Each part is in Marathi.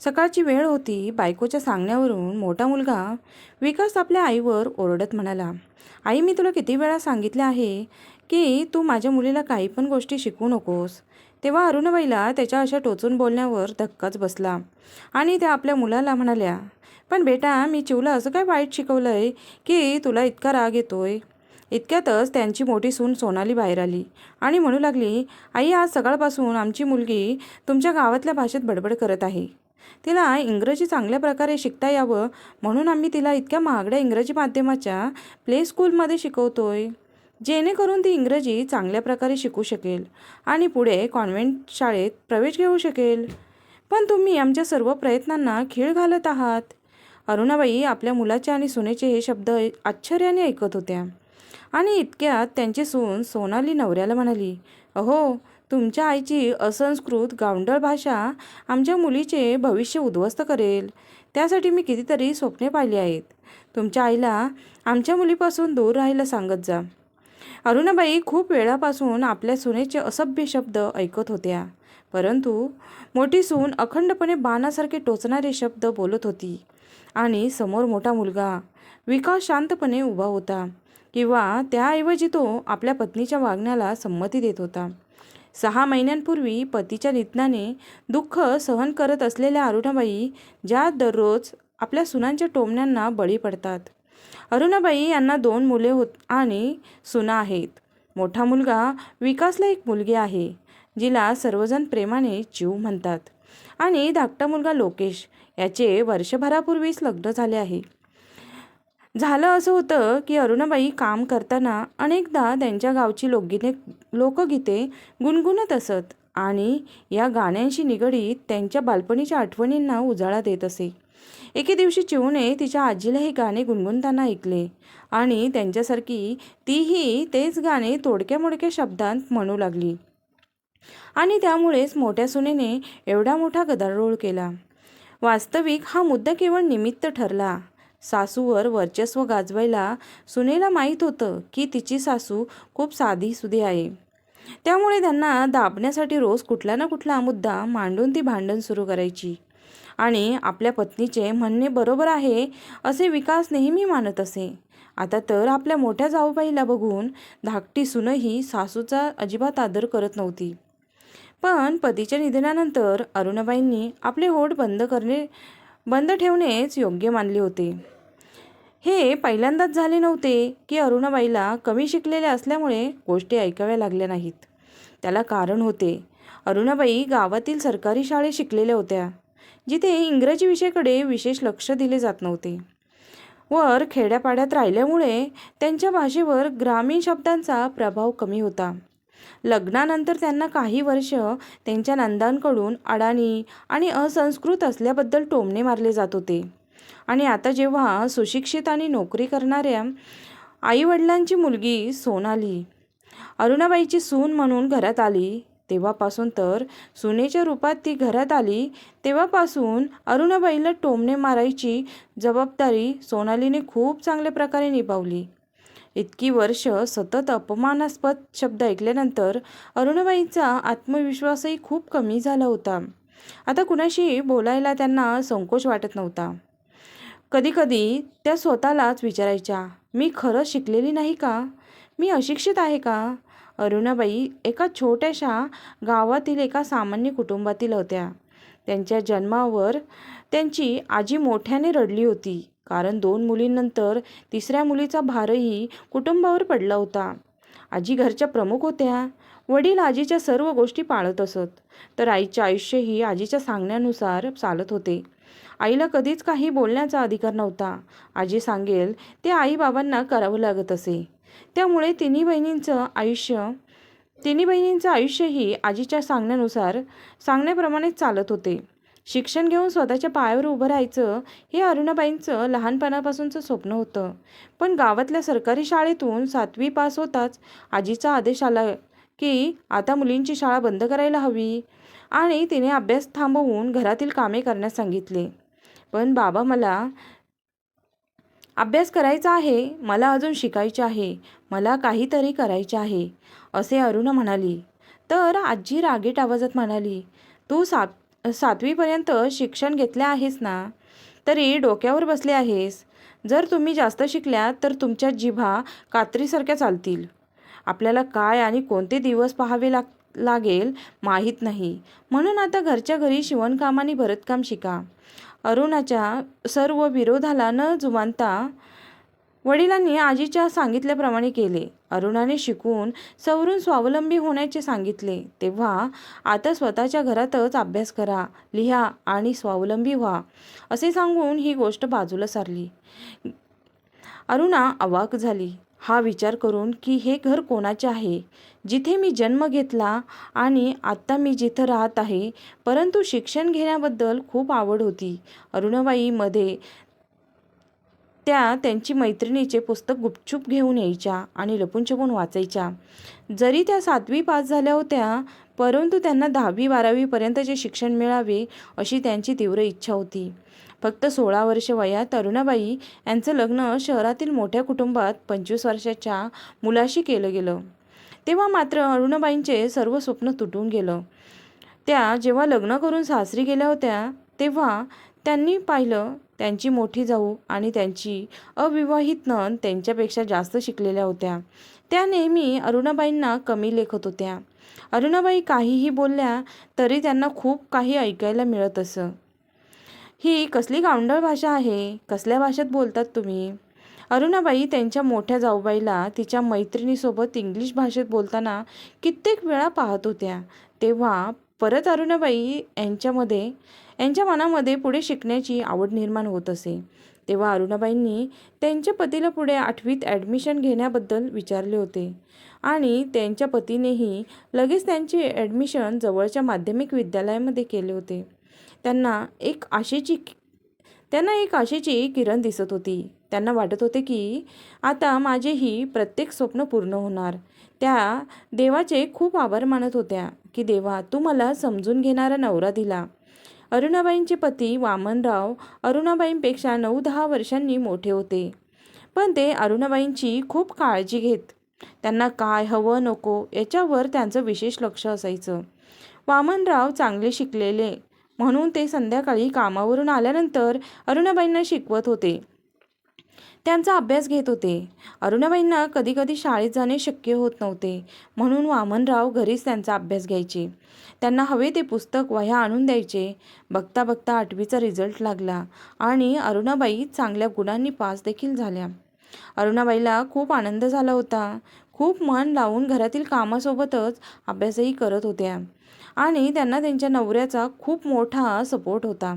सकाळची वेळ होती. बायकोच्या सांगण्यावरून मोठा मुलगा विकास आपल्या आईवर ओरडत म्हणाला आई मी तुला किती वेळा सांगितले आहे की तू माझ्या मुलीला काही पण गोष्टी शिकवू नकोस. तेव्हा अरुणबाईला त्याच्या अशा टोचून बोलण्यावर धक्काच बसला आणि त्या आपल्या मुलाला म्हणाल्या पण बेटा मी चिवला असं काय वाईट शिकवलं आहे की तुला इतका राग येतोय? इतक्यातच त्यांची मोठी सून सोनाली बाहेर आली आणि म्हणू लागली आई आज सकाळपासून आमची मुलगी तुमच्या गावातल्या भाषेत बडबड करत आहे. तिला इंग्रजी चांगल्या प्रकारे शिकता यावं म्हणून आम्ही तिला इतक्या महागड्या इंग्रजी माध्यमाच्या प्ले स्कूलमध्ये शिकवतोय. जेणेकरून ती इंग्रजी चांगल्या प्रकारे शिकू शकेल आणि पुढे कॉन्व्हेंट शाळेत प्रवेश घेऊ शकेल. पण तुम्ही आमच्या सर्व प्रयत्नांना खीळ घालत आहात. अरुणाबाई आपल्या मुलाचे आणि सुनेचे हे शब्द आश्चर्याने ऐकत होत्या. आणि इतक्यात त्यांची सून सोनाली नवऱ्याला म्हणाली अहो तुमच्या आईची असंस्कृत गावंडळ भाषा आमच्या मुलीचे भविष्य उद्ध्वस्त करेल. त्यासाठी मी कितीतरी स्वप्ने पाहिली आहेत. तुमच्या आईला आमच्या मुलीपासून दूर राहायला सांगत जा. अरुणाबाई खूप वेळापासून आपल्या सुनेचे असभ्य शब्द ऐकत होत्या. परंतु मोठी सून अखंडपणे बाणासारखे टोचणारे शब्द बोलत होती. आणि समोर मोठा मुलगा विकास शांतपणे उभा होता. किंवा त्याऐवजी तो आपल्या पत्नीच्या वागण्याला संमती देत होता. सहा महिन्यांपूर्वी पतीच्या निधनाने दुःख सहन करत असलेल्या अरुणाबाई ज्या दररोज आपल्या सुनांच्या टोमण्यांना बळी पडतात. अरुणाबाई यांना दोन मुले होत आणि सुना आहेत. मोठा मुलगा विकासला एक मुलगी आहे जिला सर्वजण प्रेमाने जीव म्हणतात. आणि धाकटा मुलगा लोकेश याचे वर्षभरापूर्वीच लग्न झाले आहे. झालं असं होतं की अरुणाबाई काम करताना अनेकदा त्यांच्या गावची लोकगीते लोकगीते गुणगुणत असत आणि या गाण्यांशी निगडीत त्यांच्या बालपणीच्या आठवणींना उजाळा देत असे. एके दिवशी चिवूने तिच्या आजीला हे गाणे गुणगुणताना ऐकले आणि त्यांच्यासारखी तीही तेच गाणे तोडक्या मोडक्या शब्दांत म्हणू लागली. आणि त्यामुळेच मोठ्या सुनेने एवढा मोठा गदारोळ केला. वास्तविक हा मुद्दा केवळ निमित्त ठरला सासूवर वर्चस्व गाजवायला सुनेला माहीत होतं की तिची सासू खूप साधीसुधी आहे. त्यामुळे त्यांना दाबण्यासाठी रोज कुठला ना कुठला मुद्दा मांडून ती भांडण सुरू करायची. आणि आपल्या पत्नीचे म्हणणे बरोबर आहे असे विकास नेहमी मानत असे. आता तर आपल्या मोठ्या जाऊबाईला बघून धाकटी सुनही सासूचा अजिबात आदर करत नव्हती. पण पतीच्या निधनानंतर अरुणाबाईंनी आपले होठ बंद करणे बंद ठेवणेच योग्य मानले होते. हे पहिल्यांदाच झाले नव्हते की अरुणाबाईला कमी शिकलेल्या असल्यामुळे गोष्टी ऐकाव्या लागल्या नाहीत. त्याला कारण होते. अरुणाबाई गावातील सरकारी शाळेत शिकलेल्या होत्या जिथे इंग्रजी विषयाकडे विशेष लक्ष दिले जात नव्हते. वर खेड्यापाड्यात राहिल्यामुळे त्यांच्या भाषेवर ग्रामीण शब्दांचा प्रभाव कमी होता. लग्नानंतर त्यांना काही वर्ष त्यांच्या नंदांकडून अडाणी आणि असंस्कृत असल्याबद्दल टोमणे मारले जात होते. आणि आता जेव्हा सुशिक्षित आणि नोकरी करणाऱ्या आईवडिलांची मुलगी सोनाली अरुणाबाईची सून म्हणून घरात आली तेव्हापासून तर सुनेच्या रूपात ती घरात आली तेव्हापासून अरुणाबाईला टोमणे मारायची जबाबदारी सोनालीने खूप चांगल्या प्रकारे निभावली. इतकी वर्ष सतत अपमानास्पद शब्द ऐकल्यानंतर अरुणाबाईंचा आत्मविश्वासही खूप कमी झाला होता. आता कुणाशी बोलायला त्यांना संकोच वाटत नव्हता. कधीकधी त्या स्वतःलाच विचारायच्या मी खरं शिकलेली नाही का? मी अशिक्षित आहे का? अरुणाबाई एका छोट्याशा गावातील एका सामान्य कुटुंबातील होत्या. त्यांच्या जन्मावर त्यांची आजी मोठ्याने रडली होती कारण दोन मुलींनंतर तिसऱ्या मुलीचा भारही कुटुंबावर पडला होता. आजी घरच्या प्रमुख होत्या. वडील आजीच्या सर्व गोष्टी पाळत असत. तर आईचे आयुष्यही आजीच्या सांगण्यानुसार चालत होते. आईला कधीच काही बोलण्याचा अधिकार नव्हता. आजी सांगेल ते आईबाबांना करावं लागत असे. त्यामुळे तिन्ही बहिणींचं आयुष्य तिन्ही बहिणींचं आयुष्यही आजीच्या सांगण्यानुसार सांगण्याप्रमाणेच चालत होते. शिक्षण घेऊन स्वतःच्या पायावर उभं राहायचं हे अरुणाबाईंचं लहानपणापासूनचं स्वप्न होतं. पण गावातल्या सरकारी शाळेतून सातवी पास होताच आजीचा आदेश आला की आता मुलींची शाळा बंद करायला हवी. आणि तिने अभ्यास थांबवून घरातील कामे करण्यास सांगितले. पण बाबा मला अभ्यास करायचा आहे मला अजून शिकायचे आहे मला काहीतरी करायचे आहे असे अरुणा म्हणाली. तर आजी रागीट आवाजात म्हणाली तू सात सातवीपर्यंत शिक्षण घेतले आहेस ना? तरी डोक्यावर बसले आहेस. जर तुम्ही जास्त शिकल्यात तर तुमच्या जिभा कात्रीसारख्या चालतील. आपल्याला काय आणि कोणते दिवस पाहावे लाग लागेल माहीत नाही. म्हणून आता घरच्या घरी शिवणकाम आणि भरतकाम शिका. अरुणाच्या सर्व विरोधाला न जुमानता वडिलांनी आजीच्या सांगितल्याप्रमाणे केले. अरुणाने शिकून सवरून स्वावलंबी होण्याचे सांगितले. तेव्हा आता स्वतःच्या घरातच अभ्यास करा लिहा आणि स्वावलंबी व्हा असे सांगून ही गोष्ट बाजूला सारली. अरुणा अवाक झाली. हा विचार करून की हे घर कोणाचे आहे? जिथे मी जन्म घेतला आणि आत्ता मी जिथं राहत आहे परंतु शिक्षण घेण्याबद्दल खूप आवड होती. अरुणाबाईमध्ये त्या त्यांची मैत्रिणीचे पुस्तक गुपचूप घेऊन यायच्या आणि लपून छपून वाचायच्या. जरी त्या सातवी पास झाल्या होत्या परंतु त्यांना दहावी बारावीपर्यंतचे शिक्षण मिळावे अशी त्यांची तीव्र इच्छा होती. फक्त सोळा वर्ष वयात अरुणाबाई यांचं लग्न शहरातील मोठ्या कुटुंबात पंचवीस वर्षाच्या मुलाशी केलं गेलं. तेव्हा मात्र अरुणाबाईंचे सर्व स्वप्न तुटून गेलं. त्या जेव्हा लग्न करून सासरी गेल्या होत्या तेव्हा त्यांनी पाहिलं त्यांची मोठी जाऊ आणि त्यांची अविवाहित नन त्यांच्यापेक्षा जास्त शिकलेल्या होत्या. त्या नेहमी अरुणाबाईंना कमी लेखत होत्या. अरुणाबाई काहीही बोलल्या तरी त्यांना खूप काही ऐकायला मिळत असं. ही कसली गावंडळ भाषा आहे? कसल्या भाषेत बोलतात तुम्ही? अरुणाबाई त्यांच्या मोठ्या जाऊबाईला तिच्या मैत्रिणीसोबत इंग्लिश भाषेत बोलताना कित्येक वेळा पाहत होत्या. तेव्हा परत अरुणाबाई यांच्यामध्ये यांच्या मनामध्ये पुढे शिकण्याची आवड निर्माण होत असे. तेव्हा अरुणाबाईंनी त्यांच्या पतीला पुढे आठवीत ॲडमिशन घेण्याबद्दल विचारले होते आणि त्यांच्या पतीनेही लगेच त्यांचे ॲडमिशन जवळच्या माध्यमिक विद्यालयामध्ये केले होते. त्यांना एक आशेची त्यांना एक आशेची किरण दिसत होती. त्यांना वाटत होते की आता माझेही प्रत्येक स्वप्न पूर्ण होणार. त्या देवाचे खूप आभार मानत होत्या की देवा तू मला समजून घेणारा नवरा दिला. अरुणाबाईंचे पती वामनराव अरुणाबाईंपेक्षा नऊ दहा वर्षांनी मोठे होते. पण ते अरुणाबाईंची खूप काळजी घेत. त्यांना काय हवं नको याच्यावर त्यांचं विशेष लक्ष असायचं. वामनराव चांगले शिकलेले म्हणून ते संध्याकाळी कामावरून आल्यानंतर अरुणाबाईंना शिकवत होते. त्यांचा अभ्यास घेत होते. अरुणाबाईंना कधीकधी शाळेत जाणे शक्य होत नव्हते. म्हणून वामनराव घरीच त्यांचा अभ्यास घ्यायचे. त्यांना हवे ते पुस्तक वह्या आणून द्यायचे. बघता बघता आठवीचा रिझल्ट लागला आणि अरुणाबाई चांगल्या गुणांनी पास देखील झाल्या. अरुणाबाईला खूप आनंद झाला होता. खूप मन लावून घरातील कामासोबतच अभ्यासही करत होत्या. आणि त्यांना त्यांच्या नवऱ्याचा खूप मोठा सपोर्ट होता.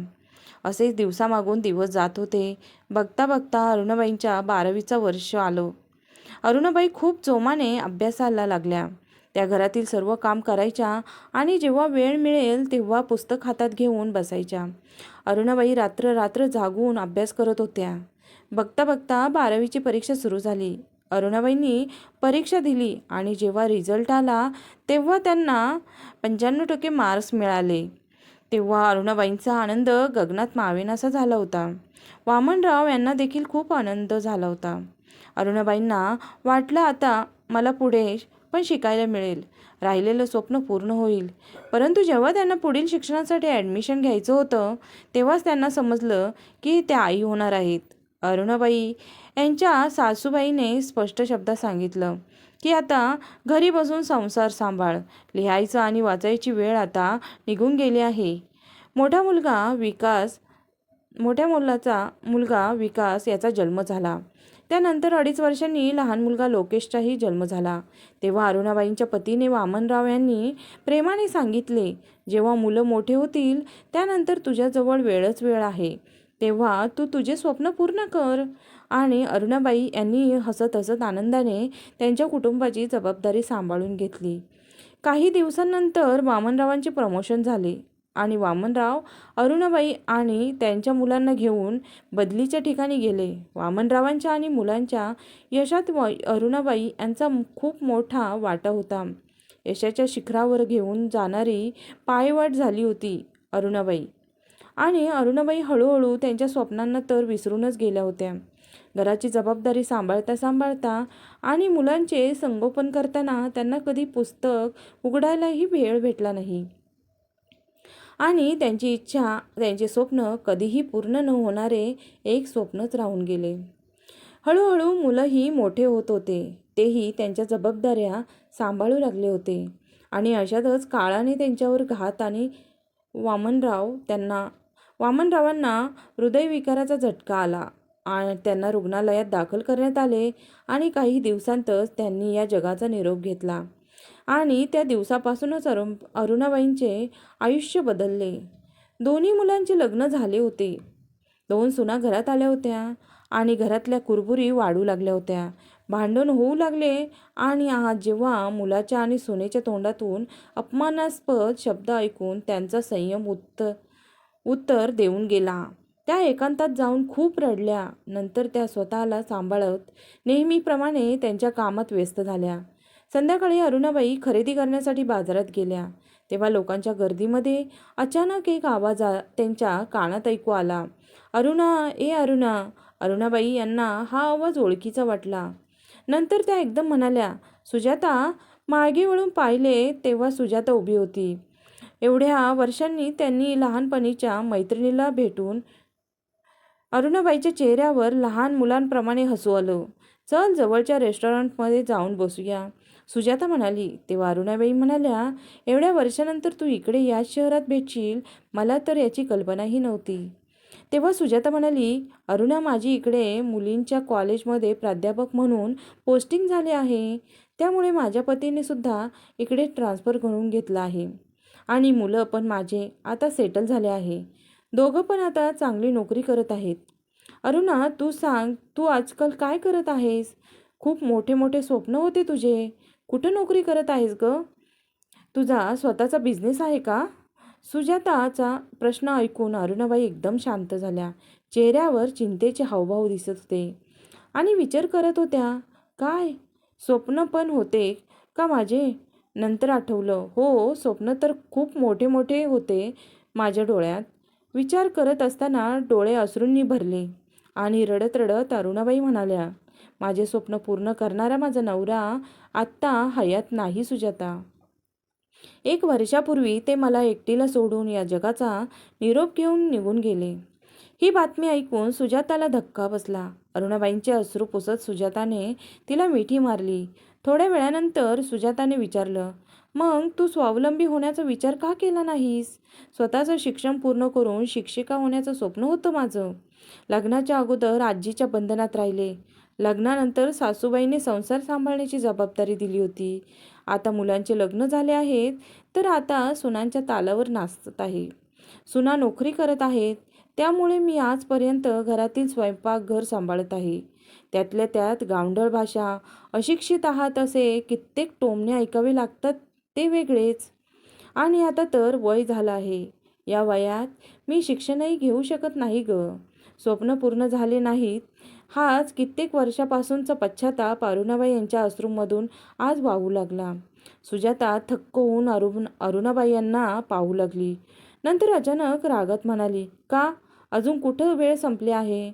असेच दिवसामागून दिवस जात होते. बघता बघता अरुणाबाईंच्या बारावीचा वर्ष आलं. अरुणाबाई खूप जोमाने अभ्यासाला लागल्या. त्या घरातील सर्व काम करायच्या आणि जेव्हा वेळ मिळेल तेव्हा पुस्तक हातात घेऊन बसायच्या. अरुणाबाई रात्र रात्र जागून अभ्यास करत होत्या. बघता बघता बारावीची परीक्षा सुरू झाली. अरुणाबाईंनी परीक्षा दिली आणि जेव्हा रिझल्ट आला तेव्हा त्यांना पंच्याण्णव टक्के मार्क्स मिळाले. तेव्हा अरुणाबाईंचा आनंद गगनात मावेनासा झाला होता. वामनराव यांना देखील खूप आनंद झाला होता. अरुणाबाईंना वाटलं आता मला पुढे पण शिकायला मिळेल. राहिलेलं स्वप्न पूर्ण होईल. परंतु जेव्हा त्यांना पुढील शिक्षणासाठी ॲडमिशन घ्यायचं होतं तेव्हाच त्यांना समजलं की त्या आई होणार आहेत. अरुणाबाई यांच्या सासूबाईने स्पष्ट शब्दात सांगितलं की आता घरी बसून संसार सांभाळ लिहायचं आणि वाचायची वेळ आता निघून गेली आहे. मोठा मुलगा विकास मोठ्या मुलाचा मुलगा विकास याचा जन्म झाला. त्यानंतर अडीच वर्षांनी लहान मुलगा लोकेशचाही जन्म झाला. तेव्हा अरुणाबाईंच्या पतीने वामनराव यांनी प्रेमाने सांगितले जेव्हा मुलं मोठे होतील त्यानंतर तुझ्याजवळ वेळच वेळ आहे. तेव्हा तू तुझे स्वप्न पूर्ण कर. आणि अरुणाबाई यांनी हसत हसत आनंदाने त्यांच्या कुटुंबाची जबाबदारी सांभाळून घेतली. काही दिवसांनंतर वामनरावांचे प्रमोशन झाले आणि वामनराव अरुणाबाई आणि त्यांच्या मुलांना घेऊन बदलीच्या ठिकाणी गेले. वामनरावांच्या आणि मुलांच्या यशात व अरुणाबाई यांचा खूप मोठा वाटा होता. यशाच्या शिखरावर घेऊन जाणारी पायवाट झाली होती अरुणाबाई. आणि अरुणाबाई हळूहळू त्यांच्या स्वप्नांना तर विसरूनच गेल्या होत्या. घराची जबाबदारी सांभाळता सांभाळता आणि मुलांचे संगोपन करताना त्यांना कधी पुस्तक उघडायलाही वेळ भेटला नाही. आणि त्यांची इच्छा त्यांचे स्वप्न कधीही पूर्ण न होणारे एक स्वप्नच राहून गेले. हळूहळू मुलंही मोठे होत होते. तेही त्यांच्या जबाबदाऱ्या सांभाळू लागले होते. आणि अशातच काळाने त्यांच्यावर घात आणि वामनराव त्यांना वामनरावांना हृदयविकाराचा झटका आला. आणि त्यांना रुग्णालयात दाखल करण्यात आले आणि काही दिवसांतच त्यांनी या जगाचा निरोप घेतला. आणि त्या दिवसापासूनच अरु अरुणाबाईंचे आयुष्य बदलले. दोन्ही मुलांचे लग्न झाले होते. दोन सुना घरात आल्या होत्या आणि घरातल्या कुरबुरी वाढू लागल्या होत्या. भांडण होऊ लागले आणि आज जेव्हा मुलाच्या आणि सुनेच्या तोंडातून अपमानास्पद शब्द ऐकून त्यांचा संयम उत्तर उत्तर देऊन गेला. त्या एकांतात जाऊन खूप रडल्या. नंतर त्या स्वतःला सांभाळत नेहमीप्रमाणे त्यांच्या कामात व्यस्त झाल्या. संध्याकाळी अरुणाबाई खरेदी करण्यासाठी बाजारात गेल्या. तेव्हा लोकांच्या गर्दीमध्ये अचानक एक आवाज त्यांच्या कानात ऐकू आला. अरुणा ए अरुणा. अरुणाबाई यांना हा आवाज ओळखीचा वाटला. नंतर त्या एकदम म्हणाल्या सुजाता मागे वळून पाहिले तेव्हा सुजाता उभी होती. एवढ्या वर्षांनी त्यांनी लहानपणीच्या मैत्रिणीला भेटून अरुणाबाईच्या चेहऱ्यावर लहान मुलांप्रमाणे हसू आलं चल जवळच्या रेस्टॉरंटमध्ये जाऊन बसूया. सुजाता म्हणाली. तेव्हा अरुणाबाई म्हणाल्या एवढ्या वर्षानंतर तू इकडे याच शहरात भेटशील? मला तर याची कल्पनाही नव्हती. तेव्हा सुजाता म्हणाली अरुणा माझी इकडे मुलींच्या कॉलेजमध्ये प्राध्यापक म्हणून पोस्टिंग झाले आहे. त्यामुळे माझ्या पतीने सुद्धा इकडे ट्रान्सफर करून घेतला आहे. आणि मुलं पण माझे आता सेटल झाले आहे. दोघं पण आता चांगली नोकरी करत आहेत. अरुणा तू सांग तू आजकाल काय करत आहेस? खूप मोठे मोठे स्वप्न होते तुझे. कुठं नोकरी करत आहेस ग? तुझा स्वतःचा बिझनेस आहे का? सुजाताचा प्रश्न ऐकून अरुणाबाई एकदम शांत झाल्या. चेहऱ्यावर चिंतेचे हावभाव दिसत होते. आणि विचार करत होत्या काय? स्वप्न पण होते का माझे? नंतर आठवलं हो स्वप्न तर खूप मोठे मोठे होते माझ्या डोळ्यात. विचार करत असताना डोळे अश्रूंनी भरले आणि रडत रडत अरुणाबाई म्हणाल्या माझे स्वप्न पूर्ण करणारा माझा नवरा आत्ता हयात नाही सुजाता. एक वर्षापूर्वी ते मला एकटीला सोडून या जगाचा निरोप घेऊन निघून गेले. ही बातमी ऐकून सुजाताला धक्का बसला. अरुणाबाईंचे अश्रू पुसत सुजाताने तिला मिठी मारली. थोड्या वेळानंतर सुजाताने विचारलं मग तू स्वावलंबी होण्याचा विचार का केला नाहीस? स्वतःचं शिक्षण पूर्ण करून शिक्षिका होण्याचं स्वप्न होतं माझं. लग्नाच्या अगोदर आजीच्या बंधनात राहिले. लग्नानंतर सासूबाईने संसार सांभाळण्याची जबाबदारी दिली होती. आता मुलांचे लग्न झाले आहेत तर आता सुनांच्या तालावर नाचत आहे. सुना नोकरी करत आहेत. त्यामुळे मी आजपर्यंत घरातील स्वयंपाक घर सांभाळत आहे. त्यातल्या त्यात गावंढळ भाषा अशिक्षित आहात असे कित्येक टोमणे ऐकावे लागतात ते वेगळेच. आणि आता तर वय झालं आहे. या वयात मी शिक्षणही घेऊ शकत नाही ग. स्वप्न पूर्ण झाले नाहीत. हाच कित्येक वर्षापासूनचा पश्चाताप अरुणाबाई यांच्या अश्रूमधून आज वाहू लागला. सुजाता थक्क होऊन अरुण अरुणाबाई यांना पाहू लागली. नंतर अचानक रागत म्हणाली का? अजून कुठं वेळ संपली आहे?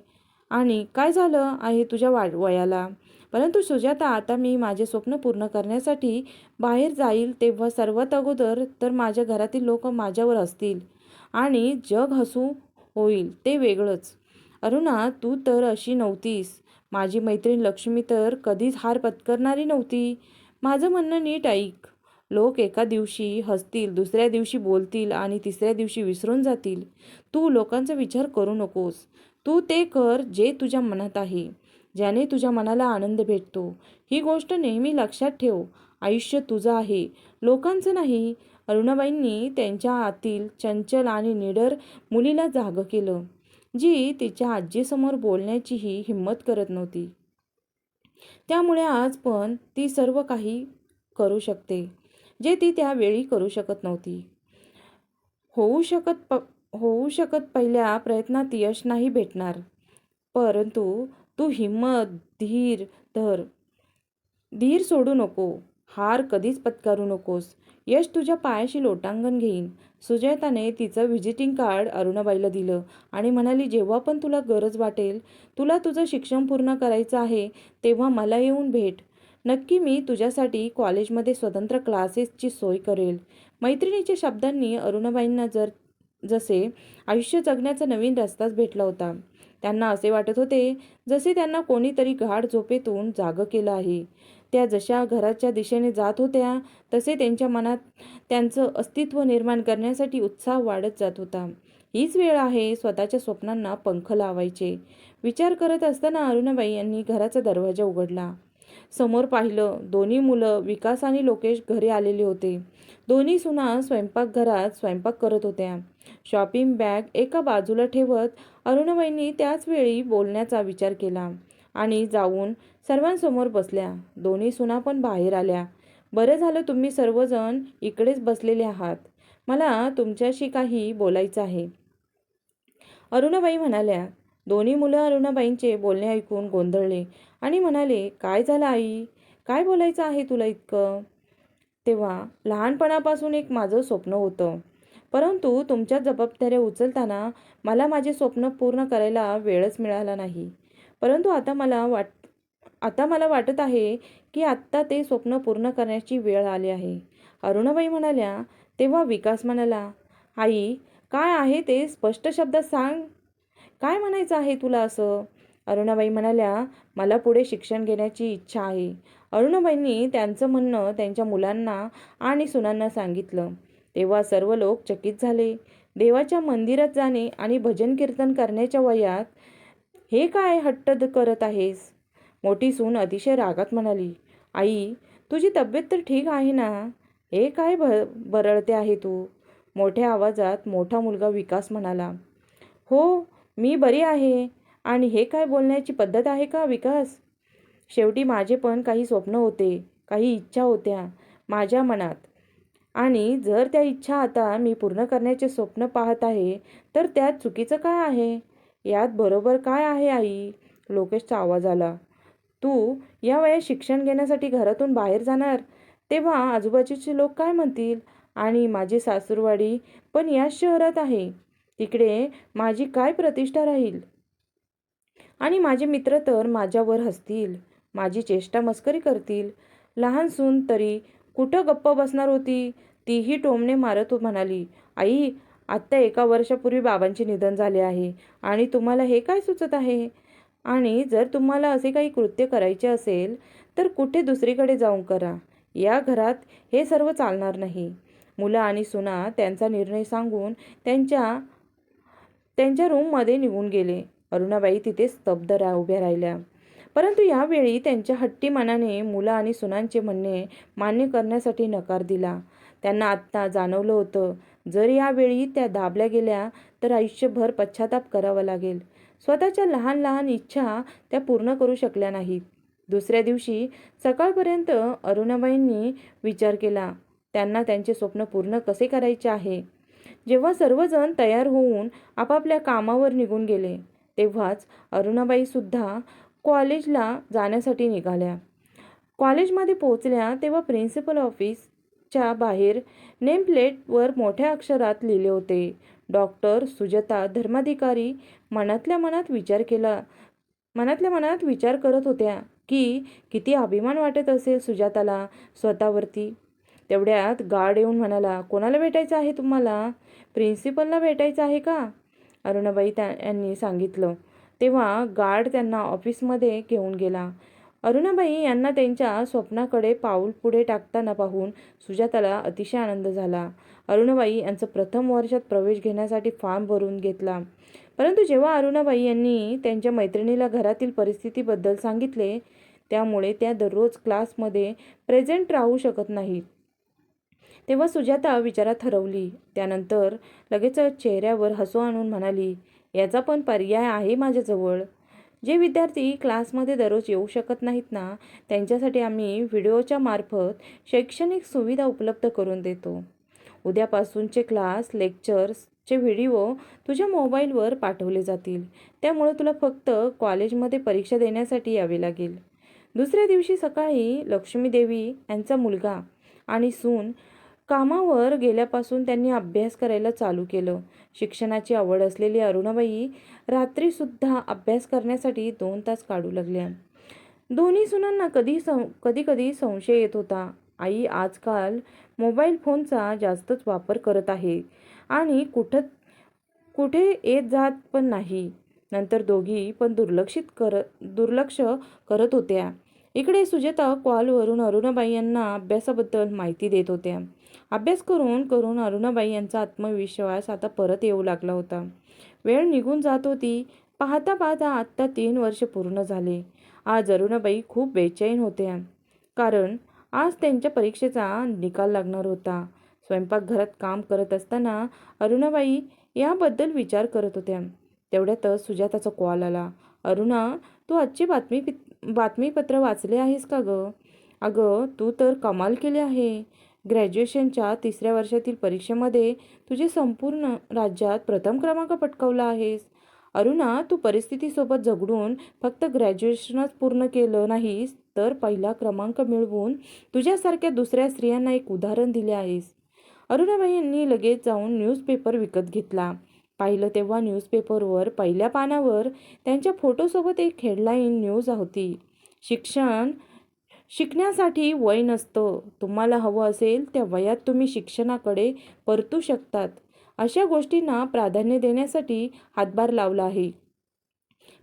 आणि काय झालं आहे तुझ्या वा वयाला? परंतु सुजाता आता मी माझे स्वप्न पूर्ण करण्यासाठी बाहेर जाईल तेव्हा सर्वात अगोदर तर माझ्या घरातील लोक माझ्यावर असतील आणि जग हसू होईल ते वेगळंच. अरुणा तू तर अशी नव्हतीस. माझी मैत्रीण लक्ष्मी तर कधीच हार पत्करणारी नव्हती. माझं म्हणणं नीट ऐक. लोक एका दिवशी हसतील दुसऱ्या दिवशी बोलतील आणि तिसऱ्या दिवशी विसरून जातील. तू लोकांचा विचार करू नकोस. तू ते कर जे तुझ्या मनात आहे ज्याने तुझ्या मनाला आनंद भेटतो. ही गोष्ट नेहमी लक्षात ठेव. आयुष्य तुझं आहे. लोकांचं नाही. अरुणाबाईंनी त्यांच्या आतील चंचल आणि निडर मुलीला जागं केलं जी तिच्या आजीसमोर बोलण्याचीही हिंमत करत नव्हती. त्यामुळे आज पण ती सर्व काही करू शकते जे ती त्यावेळी करू शकत नव्हती. होऊ शकत प होऊ शकत पहिल्या प्रयत्नात यश नाही भेटणार. परंतु तू हिंमत धीर धर. धीर सोडू नको. हार कधीच पत्करू नकोस. यश तुझ्या पायाशी लोटांगण घेईन. सुजाताने तिचं व्हिजिटिंग कार्ड अरुणाबाईला दिलं आणि म्हणाली जेव्हा पण तुला गरज वाटेल तुला तुझं शिक्षण पूर्ण करायचं आहे तेव्हा मला येऊन भेट. नक्की मी तुझ्यासाठी कॉलेजमध्ये स्वतंत्र क्लासेसची सोय करेल. मैत्रिणीच्या शब्दांनी अरुणाबाईंना जर जसे आयुष्य जगण्याचा नवीन रस्ताच भेटला होता. त्यांना असे वाटत होते जसे त्यांना कोणीतरी गाढ झोपेतून जागं केलं आहे. त्या जशा घराच्या दिशेने जात होत्या तसे त्यांच्या मनात त्यांचं अस्तित्व निर्माण करण्यासाठी उत्साह वाढत जात होता. हीच वेळ आहे स्वतःच्या स्वप्नांना पंख लावायचे. विचार करत असताना अरुणाबाई यांनी घराचा दरवाजा उघडला. समोर पाहिलं दोन्ही मुलं विकास आणि लोकेश घरी आलेले होते. दोन्ही सुना स्वयंपाकघरात स्वयंपाक करत होत्या. शॉपिंग बॅग एका बाजूला ठेवत अरुणबाईंनी त्याचवेळी बोलण्याचा विचार केला आणि जाऊन सर्वांसमोर बसल्या. दोन्ही सुना पण बाहेर आल्या. बरं झालं तुम्ही सर्वजण इकडेच बसलेले आहात. मला तुमच्याशी काही बोलायचं आहे. अरुणाबाई म्हणाल्या. दोन्ही मुलं अरुणाबाईंचे बोलणे ऐकून गोंधळले. आणि म्हणाले काय झालं आई? काय बोलायचं आहे तुला इतकं? तेव्हा लहानपणापासून एक माझं स्वप्न होतं. परंतु तुमच्या जबाबदाऱ्या उचलताना मला माझे स्वप्न पूर्ण करायला वेळच मिळाला नाही. परंतु आता मला वाट आता मला वाटत आहे की आत्ता ते स्वप्न पूर्ण करण्याची वेळ आली आहे. अरुणाबाई म्हणाल्या तेव्हा विकास म्हणाला आई काय आहे ते स्पष्ट शब्दात सांग. काय म्हणायचं आहे तुला असं? अरुणाबाई म्हणाल्या मला पुढे शिक्षण घेण्याची इच्छा आहे. अरुणाबाईंनी त्यांचं म्हणणं त्यांच्या मुलांना आणि सुनांना सांगितलं. तेव्हा सर्व लोक चकित झाले. देवाच्या मंदिरात जाणे आणि भजन कीर्तन करण्याच्या वयात हे काय हट्ट करत आहेस? मोठी सून अतिशय रागात म्हणाली. आई तुझी तब्येत तर ठीक आहे ना? हे काय भ बरळते आहे तू? मोठ्या आवाजात मोठा मुलगा विकास म्हणाला. हो मी बरी आहे. आणि हे काय बोलण्याची पद्धत आहे का विकास? शेवटी माझे पण काही स्वप्न होते काही इच्छा होत्या माझ्या मनात. आणि जर त्या इच्छा आता मी पूर्ण करण्याचे स्वप्न पाहत आहे तर त्यात चुकीचं काय आहे? यात बरोबर काय आहे आई? लोकेशचा आवाज आला. तू या वयात शिक्षण घेण्यासाठी घरातून बाहेर जाणार? तेव्हा आजूबाजूचे लोक काय म्हणतील? आणि माझी सासूरवाडी पण याच शहरात आहे. तिकडे माझी काय प्रतिष्ठा राहील? आणि माझे मित्र तर माझ्यावर हसतील माझी चेष्टा मस्करी करतील. लहान सून तरी कुठं गप्प बसणार होती? तीही टोमणे मारत म्हणाली आई आत्ता एका वर्षापूर्वी बाबांचे निधन झाले आहे आणि तुम्हाला हे काय सुचत आहे? आणि जर तुम्हाला असे काही कृत्य करायचे असेल तर कुठे दुसरीकडे जाऊन करा. या घरात हे सर्व चालणार नाही. मुलं आणि सुना त्यांचा निर्णय सांगून त्यांच्या त्यांच्या रूममध्ये निघून गेले. अरुणाबाई तिथे स्तब्ध रा उभ्या राहिल्या. परंतु यावेळी त्यांच्या हट्टी मनाने मुलं आणि सुनांचे म्हणणे मान्य करण्यासाठी नकार दिला. त्यांना आत्ता जाणवलं होतं जर यावेळी त्या दाबल्या गेल्या तर आयुष्यभर पश्चाताप करावा लागेल. स्वतःच्या लहान लहान इच्छा त्या पूर्ण करू शकल्या नाहीत. दुसऱ्या दिवशी सकाळपर्यंत अरुणाबाईंनी विचार केला त्यांना त्यांचे स्वप्न पूर्ण कसे करायचे आहे? जेव्हा सर्वजण तयार होऊन आपापल्या कामावर निघून गेले तेव्हाच अरुणाबाईसुद्धा कॉलेजला जाण्यासाठी निघाल्या. कॉलेजमध्ये पोहोचल्या तेव्हा प्रिन्सिपल ऑफिसच्या बाहेर नेमप्लेटवर मोठ्या अक्षरात लिहिले होते डॉक्टर सुजता धर्माधिकारी मनातल्या मनात विचार केला मनातल्या मनात विचार करत होत्या की किती अभिमान वाटत असेल सुजाताला स्वतःवरती. तेवढ्यात गार्ड येऊन म्हणाला कोणाला भेटायचं आहे तुम्हाला? प्रिन्सिपलला भेटायचं आहे का? अरुणाबाई त्या यांनी सांगितलं. तेव्हा गार्ड त्यांना ऑफिसमध्ये घेऊन गेला. अरुणाबाई यांना त्यांच्या स्वप्नाकडे पाऊल पुढे टाकताना पाहून सुजाताला अतिशय आनंद झाला. अरुणाबाई यांचं प्रथम वर्षात प्रवेश घेण्यासाठी फॉर्म भरून घेतला. परंतु जेव्हा अरुणाबाई यांनी त्यांच्या मैत्रिणीला घरातील परिस्थितीबद्दल सांगितले त्यामुळे त्या दररोज क्लासमध्ये प्रेझेंट राहू शकत नाहीत. तेव्हा सुजाता विचारात हरवली. त्यानंतर लगेच चेहऱ्यावर हसू आणून म्हणाली याचा पण पर्याय आहे माझ्याजवळ. जे विद्यार्थी क्लासमध्ये दररोज येऊ शकत नाहीत ना त्यांच्यासाठी आम्ही व्हिडिओच्या मार्फत शैक्षणिक सुविधा उपलब्ध करून देतो. उद्यापासूनचे क्लास लेक्चर्सचे व्हिडिओ तुझ्या मोबाईलवर पाठवले जातील. त्यामुळे तुला फक्त कॉलेजमध्ये परीक्षा देण्यासाठी यावे लागेल. दुसऱ्या दिवशी सकाळी लक्ष्मीदेवी यांचा मुलगा आणि सून कामावर गेल्यापासून त्यांनी अभ्यास करायला चालू केलं. शिक्षणाची आवड असलेली अरुणाबाई रात्रीसुद्धा अभ्यास करण्यासाठी दोन तास काढू लागल्या. दोन्ही सुनांना कधी सं कधी कधी संशय येत होता. आई आजकाल मोबाईल फोनचा जास्तच वापर करत आहे आणि कुठं कुठे येत जात पण नाही. नंतर दोघी पण दुर्लक्षित कर दुर्लक्ष करत होत्या. इकडे सुजाता कॉलवरून अरुणाबाई यांना अभ्यासाबद्दल माहिती देत होत्या. अभ्यास करून करून अरुणाबाई यांचा आत्मविश्वास आता परत येऊ लागला होता. वेळ निघून जात होती. पाहता पाहता आत्ता तीन वर्ष पूर्ण झाले. आज अरुणाबाई खूप बेचैन होत्या. कारण आज त्यांच्या परीक्षेचा निकाल लागणार होता. स्वयंपाकघरात काम करत असताना अरुणाबाई याबद्दल विचार करत होत्या. तेवढ्यातच सुजाताचा कॉल आला. अरुणा तू आजची बातमी बातमीपत्र वाचले आहेस का गं? अगं तू तर कमाल केली आहे. ग्रॅज्युएशनच्या तिसऱ्या वर्षातील परीक्षेमध्ये तुझे संपूर्ण राज्यात प्रथम क्रमांक पटकावला आहेस. अरुणा तू परिस्थितीसोबत झगडून फक्त ग्रॅज्युएशनच पूर्ण केलं नाहीस तर पहिला क्रमांक मिळवून तुझ्यासारख्या दुसऱ्या स्त्रियांना एक उदाहरण दिले आहेस. अरुणाबाई यांनी लगेच जाऊन न्यूजपेपर विकत घेतला. पाहिलं तेव्हा न्यूजपेपरवर पहिल्या पानावर त्यांच्या फोटोसोबत एक हेडलाईन न्यूज होती. शिक्षण शिकण्यासाठी वय नसतं. तुम्हाला हवं असेल त्या वयात तुम्ही शिक्षणाकडे परतू शकतात. अशा गोष्टींना प्राधान्य देण्यासाठी हातभार लावला आहे.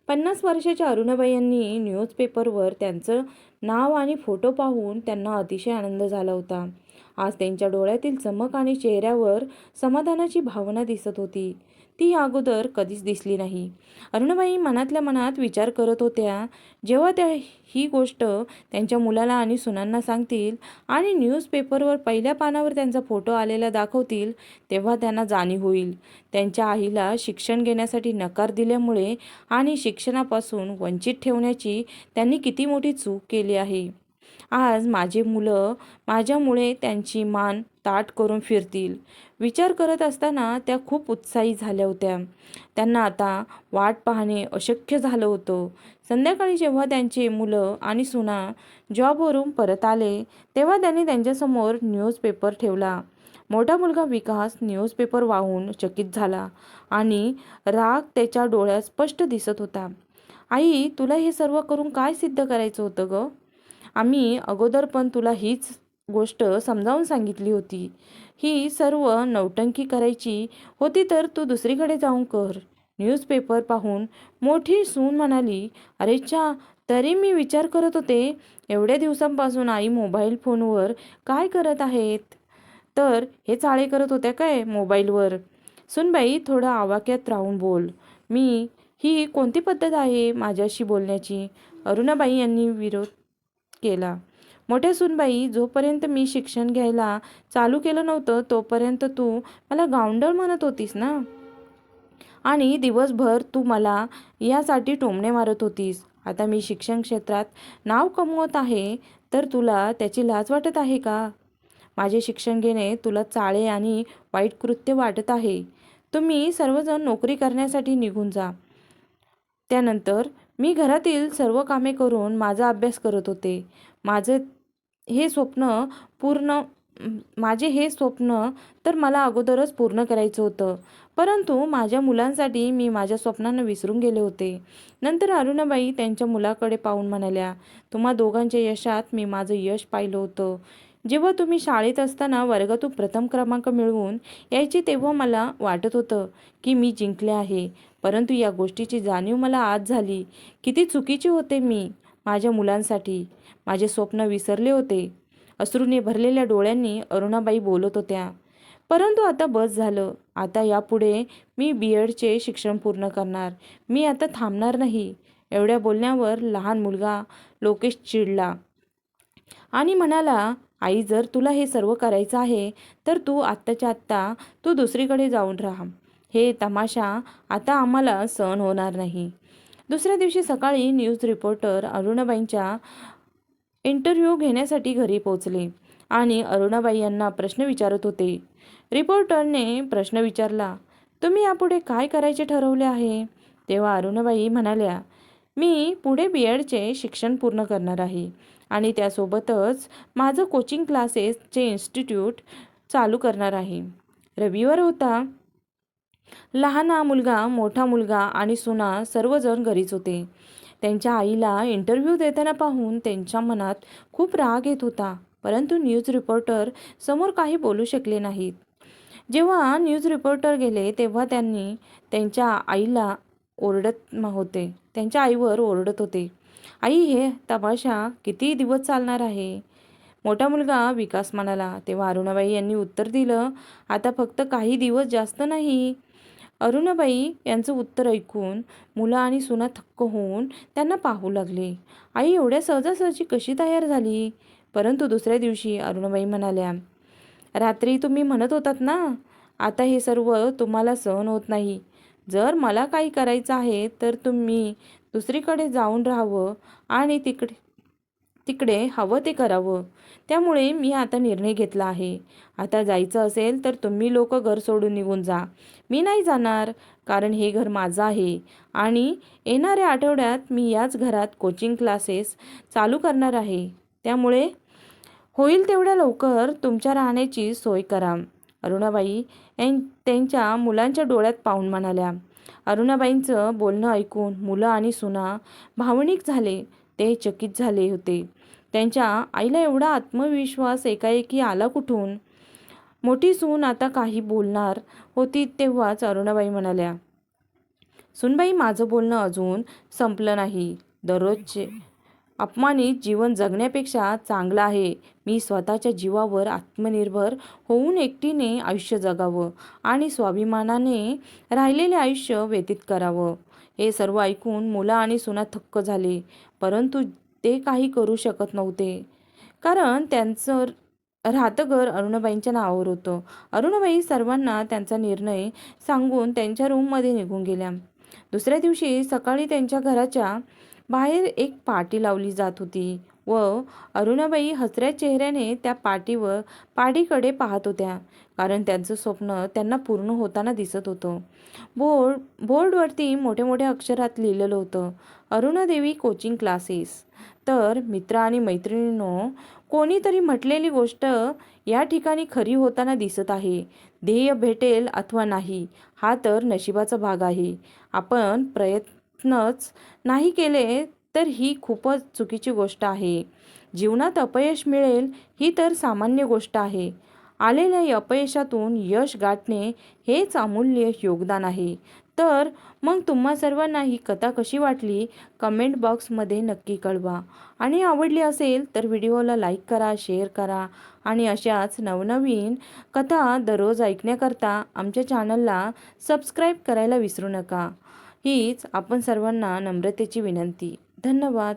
पन्नास वर्षाच्या अरुणाबाई यांनी न्यूजपेपरवर त्यांचं नाव आणि फोटो पाहून त्यांना अतिशय आनंद झाला होता. आज त्यांच्या डोळ्यातील चमक आणि चेहऱ्यावर समाधानाची भावना दिसत होती. ती अगोदर कधीच दिसली नाही. अरुणाबाई मनातल्या मनात विचार करत होत्या जेव्हा त्या ही गोष्ट त्यांच्या मुलाला आणि सुनांना सांगतील आणि न्यूजपेपरवर पहिल्या पानावर त्यांचा फोटो आलेला दाखवतील तेव्हा त्यांना जाणीव होईल. त्यांच्या आईला शिक्षण घेण्यासाठी नकार दिल्यामुळे आणि शिक्षणापासून वंचित ठेवण्याची त्यांनी किती मोठी चूक केली आहे. आज माझे मुलं माझ्यामुळे त्यांची मान ताट करून फिरतील. विचार करत असताना त्या खूप उत्साही झाल्या होत्या. त्यांना आता वाट पाहणे अशक्य झालं होतं. संध्याकाळी जेव्हा त्यांचे मुलं आणि सुना जॉबवरून परत आले तेव्हा त्यांनी त्यांच्यासमोर न्यूजपेपर ठेवला. मोठा मुलगा विकास न्यूजपेपर वाहून चकित झाला आणि राग त्याच्या डोळ्यात स्पष्ट दिसत होता. आई तुला हे सर्व करून काय सिद्ध करायचं होतं ग? आम्ही अगोदर पण तुला हीच गोष्ट समजावून सांगितली होती. ही सर्व नौटंकी करायची होती तर तू दुसरीकडे जाऊन कर. न्यूजपेपर पाहून मोठी सून म्हणाली अरे छा तरी मी विचार करत होते एवढ्या दिवसांपासून आई मोबाईल फोनवर काय करत आहेत? तर हे चाळे करत होत्या काय मोबाईलवर? सुनबाई थोडं आवाक्यात राहून बोल मी ही कोणती पद्धत आहे माझ्याशी बोलण्याची? अरुणाबाई यांनी विरोध केला. मोठ्या सुनबाई जोपर्यंत मी शिक्षण घ्यायला चालू केलं नव्हतं तोपर्यंत तू मला गावंडळ म्हणत होतीस ना? आणि दिवसभर तू मला यासाठी टोमणे मारत होतीस. आता मी शिक्षण क्षेत्रात नाव कमवत आहे तर तुला त्याची लाज वाटत आहे का? माझे शिक्षण घेणे तुला चाळे आणि वाईट कृत्य वाटत आहे. तुम्ही सर्वजण नोकरी करण्यासाठी निघून जा. त्यानंतर मी घरातील सर्व कामे करून माझा अभ्यास करत होते. माझं हे स्वप्न पूर्ण माझे हे स्वप्न तर मला अगोदरच पूर्ण करायचं होतं. परंतु माझ्या मुलांसाठी मी माझ्या स्वप्नांना विसरून गेले होते. नंतर अरुणाबाई त्यांच्या मुलाकडे पाहून म्हणाल्या तुम्हा दोघांच्या यशात मी माझं यश पाहिलं होतं. जेव्हा तुम्ही शाळेत असताना वर्गातून प्रथम क्रमांक मिळवून यायचे तेव्हा मला वाटत होतं की मी जिंकले आहे. परंतु या गोष्टीची जाणीव मला आज झाली. किती चुकीचे होते मी माझ्या मुलांसाठी. माझे स्वप्न विसरले होते. अश्रूने भरलेल्या डोळ्यांनी अरुणाबाई बोलत होत्या परंतु आता बस झालं. आता यापुढे मी बी एडचे शिक्षण पूर्ण करणार. मी आता थांबणार नाही. एवढ्या बोलण्यावर लहान मुलगा लोकेश चिडला आणि म्हणाला आई जर तुला हे सर्व करायचं आहे तर तू आत्ताच्या आत्ता तू दुसरीकडे जाऊन राहा. हे तमाशा आता आम्हाला सहन होणार नाही. दुसऱ्या दिवशी सकाळी न्यूज रिपोर्टर अरुणाबाईंच्या इंटरव्ह्यू घेण्यासाठी घरी पोचले आणि अरुणाबाई यांना प्रश्न विचारत होते. रिपोर्टरने प्रश्न विचारला तुम्ही यापुढे काय करायचे ठरवले आहे? तेव्हा अरुणाबाई म्हणाल्या मी पुढे बी एडचे शिक्षण पूर्ण करणार आहे आणि त्यासोबतच माझं कोचिंग क्लासेसचे इन्स्टिट्यूट चालू करणार आहे. रविवार होता. लहान मुलगा मोठा मुलगा आणि सुना सर्वजण घरीच होते. त्यांच्या आईला इंटरव्ह्यू देताना पाहून त्यांच्या मनात खूप राग येत होता. परंतु न्यूज रिपोर्टर समोर काही बोलू शकले नाहीत. जेव्हा न्यूज रिपोर्टर गेले तेव्हा त्यांनी त्यांच्या आईला ओरडत होते. त्यांच्या आईवर ओरडत होते. आई हे तमाशा किती दिवस चालणार आहे? मोठा मुलगा विकास म्हणाला. तेव्हा अरुणाबाई यांनी उत्तर दिलं आता फक्त काही दिवस जास्त नाही. अरुणाबाई यांचं उत्तर ऐकून मुलं आणि सुना थक्क होऊन त्यांना पाहू लागले. आई एवढ्या सहजासहजी कशी तयार झाली? परंतु दुसऱ्या दिवशी अरुणाबाई म्हणाल्या रात्री तुम्ही म्हणत होतात ना आता हे सर्व तुम्हाला सहन होत नाही. जर मला काही करायचं आहे तर तुम्ही दुसरीकडे जाऊन राहावं आणि तिकडे तिकडे हवं ते करावं. त्यामुळे मी आता निर्णय घेतला आहे. आता जायचं असेल तर तुम्ही लोक घर सोडून निघून जा. मी नाही जाणार कारण हे घर माझं आहे. आणि येणाऱ्या आठवड्यात मी याच घरात कोचिंग क्लासेस चालू करणार आहे. त्यामुळे होईल तेवढ्या लवकर तुमच्या राहण्याची सोय करा. अरुणाबाई यां त्यांच्या मुलांच्या डोळ्यात पाहून म्हणाल्या. अरुणाबाईंचं बोलणं ऐकून मुलं आणि सुना भावनिक झाले. ते चकित झाले होते. त्यांच्या आईला एवढा आत्मविश्वास एकाएकी आला कुठून? मोठी सून आता काही बोलणार होती तेव्हाच अरुणाबाई म्हणाल्या सुनबाई माझं बोलणं अजून संपलं नाही. दररोजचे अपमानित जीवन जगण्यापेक्षा चांगलं आहे. मी स्वतःच्या जीवावर आत्मनिर्भर होऊन एकटीने आयुष्य जगावं आणि स्वाभिमानाने राहिलेले आयुष्य व्यतीत करावं. हे सर्व ऐकून मुलं आणि सुना थक्क झाले. परंतु ते काही करू शकत नव्हते. कारण त्यांचं राहतं घर अरुणाबाईंच्या नावावर होतं. अरुणाबाई सर्वांना त्यांचा निर्णय सांगून त्यांच्या रूममध्ये निघून गेल्या. दुसऱ्या दिवशी सकाळी त्यांच्या घराच्या बाहेर एक पाटी लावली जात होती व अरुणाबाई हसऱ्या चेहऱ्याने त्या पाटीवर पाडीकडे पाहत होत्या. कारण त्यांचं स्वप्न त्यांना पूर्ण होताना दिसत होतं. बोर्ड बोर्डवरती मोठ्या मोठ्या अक्षरात लिहिलेलं होतं अरुणादेवी कोचिंग क्लासेस. तर मित्र आणि मैत्रिणींनो कोणीतरी म्हटलेली गोष्ट या ठिकाणी खरी होताना दिसत आहे. ध्येय भेटेल अथवा नाही हा तर नशिबाचा भाग आहे. आपण प्रयत्नच नाही केले तर ही खूपच चुकीची गोष्ट आहे. जीवनात अपयश मिळेल ही तर सामान्य गोष्ट आहे. आलेल्या अपयशातून यश गाठणे हेच अमूल्य योगदान आहे. तर मग तुम्हा सर्वांना ही कथा कशी वाटली? कमेंट बॉक्समध्ये नक्की कळवा. आणि आवडली असेल तर व्हिडिओला लाईक करा शेअर करा. आणि अशाच नवनवीन कथा दररोज ऐकण्याकरता आमच्या चॅनलला सबस्क्राईब करायला विसरू नका. हीच आपण सर्वांना नम्रतेची विनंती. धन्यवाद.